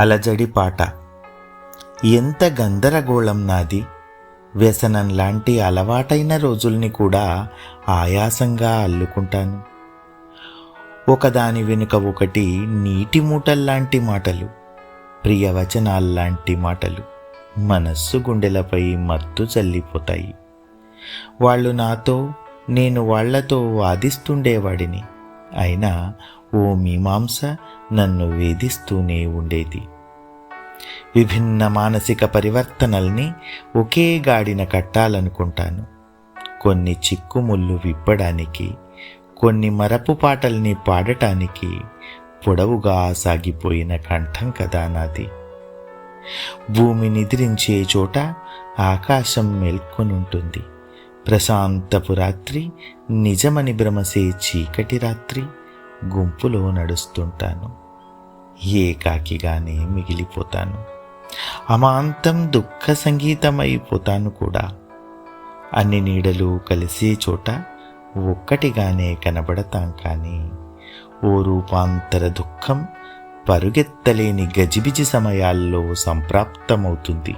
అలజడి పాట. ఎంత గందరగోళం నాది. వ్యసనం లాంటి అలవాటైన రోజుల్ని కూడా ఆయాసంగా అల్లుకుంటాను. ఒకదాని వెనుక ఒకటి నీటి మూటల్లాంటి మాటలు ప్రియవచనాల్లాంటి మాటలు మనస్సు గుండెలపై మత్తు చల్లిపోతాయి. వాళ్ళు నాతో నేను వాళ్ళతో వాదిస్తుండేవాడిని. అయినా ఓ మీమాంస నన్ను వేధిస్తూనే ఉండేది. విభిన్న మానసిక పరివర్తనల్ని ఒకే గాడిన కట్టాలనుకుంటాను. కొన్ని చిక్కుముళ్ళు విప్పడానికి కొన్ని మరపు పాటల్ని పాడటానికి పొడవుగా సాగిపోయిన కంఠం కదా నాది. భూమి నిద్రించే చోట ఆకాశం మేల్కొనుంటుంది. ప్రశాంతపు రాత్రి నిజమని భ్రమసే చీకటి రాత్రి. గుంపులో నడుస్తుంటాను. ఏకాకిగానే మిగిలిపోతాను. అమాంతం దుఃఖ సంగీతమైపోతాను కూడా. అన్ని నీడలు కలిసే చోట ఒక్కటిగానే కనబడతాం కానీ ఓ రూపాంతర దుఃఖం పరుగెత్తలేని గజిబిజి సమయాల్లో సంప్రాప్తమవుతుంది.